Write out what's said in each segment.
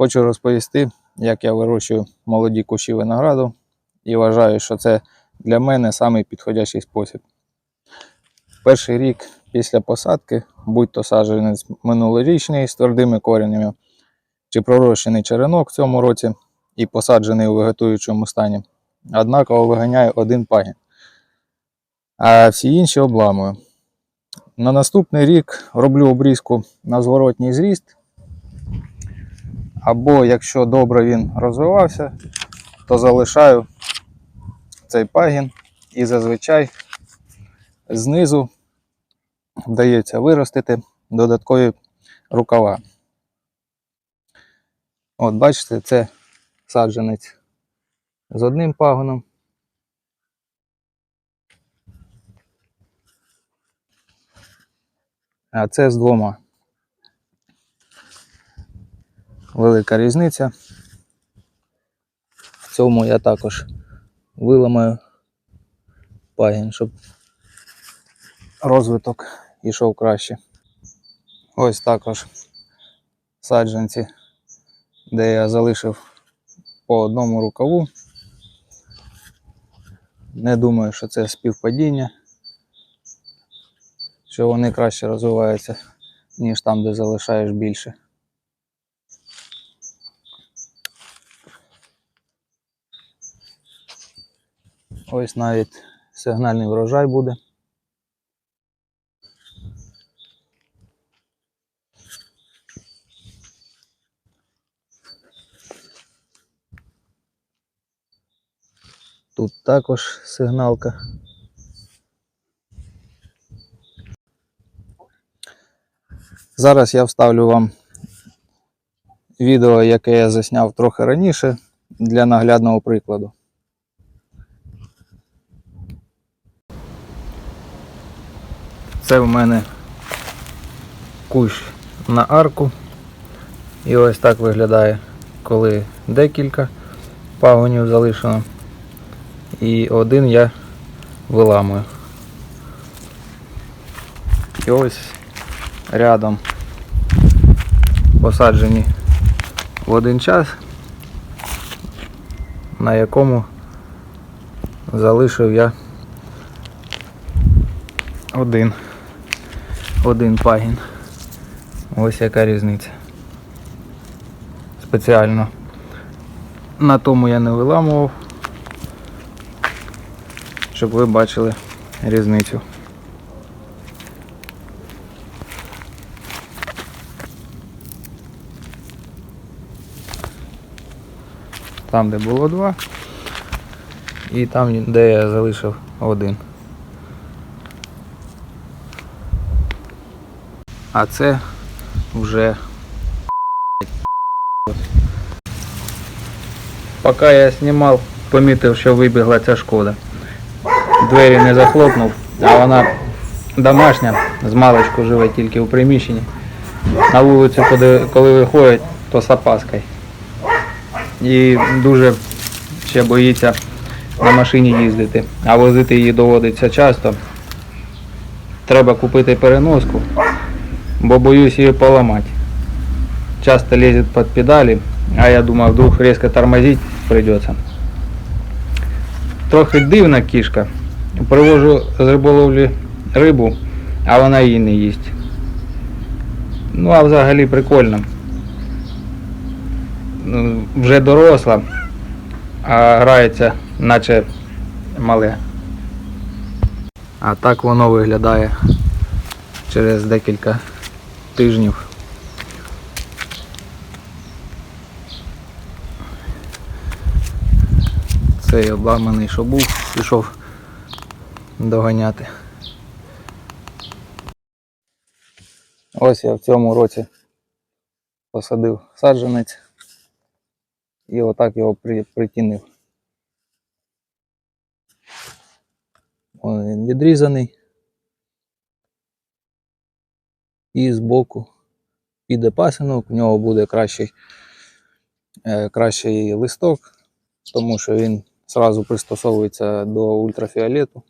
Хочу розповісти, як я вирощую молоді кущі винограду і вважаю, що це для мене самий підходящий спосіб. Перший рік після посадки, будь то саджанець минулорічний з твердими коренями, чи пророщений черенок в цьому році і посаджений у вегетуючому стані, однаково виганяю один пагін, а всі інші обламую. На наступний рік роблю обрізку на зворотній зріст. Або якщо добре він розвивався, то залишаю цей пагін і зазвичай знизу вдається виростити додаткові рукава. От бачите, це саджанець з одним пагоном. А це з двома. Велика різниця. В цьому я також виламаю пагін, щоб розвиток йшов краще. Ось також саджанці, де я залишив по одному рукаву. Не думаю, що це співпадіння, що вони краще розвиваються, ніж там, де залишаєш більше. Ось навіть сигнальний врожай буде. Тут також сигналка. Зараз я вставлю вам відео, яке я засняв трохи раніше для наглядного прикладу. Це в мене кущ на арку. І ось так виглядає, коли декілька пагонів залишено. І один я виламую. І ось рядом посаджені в один час, на якому залишив я один. Один пагін. Ось яка різниця. Спеціально на тому я не виламував, щоб ви бачили різницю. Там, де було два, і там, де я залишив один. А це вже Поки я знімав, помітив, що вибігла ця шкода. Двері не захлопнув, а вона домашня, з маличку живе тільки у приміщенні. На вулицю, коли, виходить, то з опаскою. І дуже ще боїться на машині їздити, а возити її доводиться часто. Треба купити переноску, бо боюсь її поламати. Часто лезет под педали, а я думаю, вдруг резко тормозить придется. Трохи дивна кішка. Привожу з риболовлі рибу, а вона її не їсть. Ну, а взагалі прикольно. Ну, Вже доросла, а грається, наче мале. А так воно виглядає через декілька тижнів. Цей обламаний, що був, пішов доганяти. Ось я в цьому році посадив саджанець і отак його при, притінив. Він відрізаний. І збоку піде пасинок, в нього буде кращий, е, кращий листок, тому що він зразу пристосовується до ультрафіолету.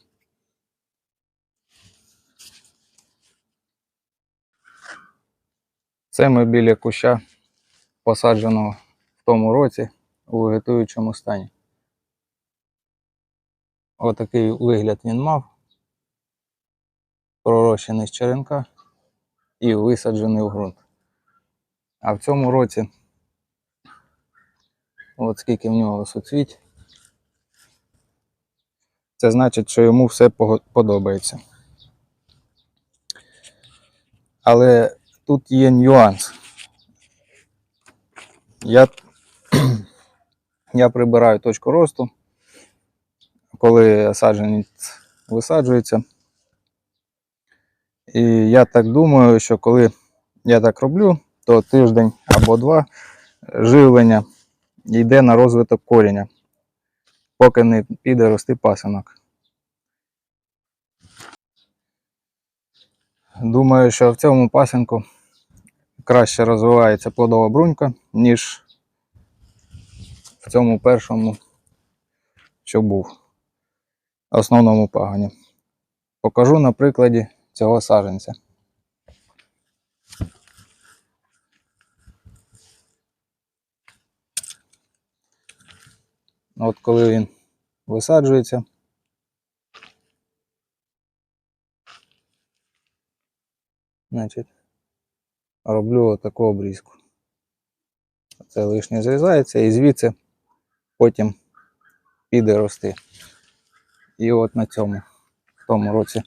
Це ми біля куща посадженого в тому році у вегетуючому стані. Отакий вигляд він мав. Пророщений з черенка і висаджений в ґрунт. А в цьому році, от скільки в нього суцвіть, це значить, що йому все подобається. Але тут є нюанс. Я, я прибираю точку росту, коли саджанець висаджується. І я так думаю, що коли я так роблю, то тиждень або два живлення йде на розвиток коріння, поки не піде рости пасинок. Думаю, що в цьому пасинку краще розвивається плодова брунька, ніж в цьому першому, що був основному пагані. Покажу на прикладі цього саджанця. От коли він висаджується, значить, роблю отаку обрізку. Це лишнє зрізається і звідси потім піде рости. І от на цьому, в тому році,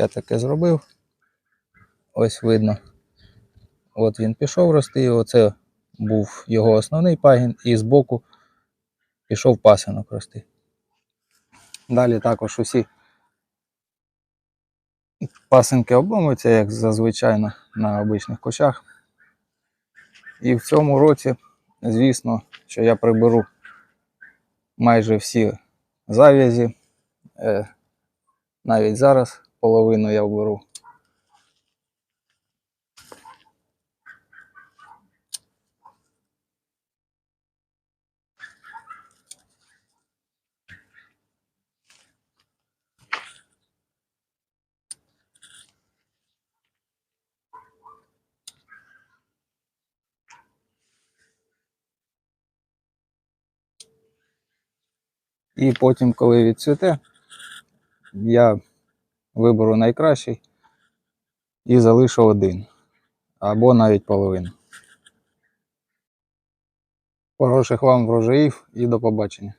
я таке зробив. Ось видно. От він пішов рости, оце був його основний пагін, і збоку пішов пасинок рости. Далі також усі пасинки обломуються, як зазвичай на, на обичних кущах. І в цьому році, звісно, що я приберу майже всі зав'язі. Е, навіть зараз половину я вберу. І потім, коли відцвіте, я виберу найкращий і залишу один або навіть половину. Хороших вам врожаїв і до побачення.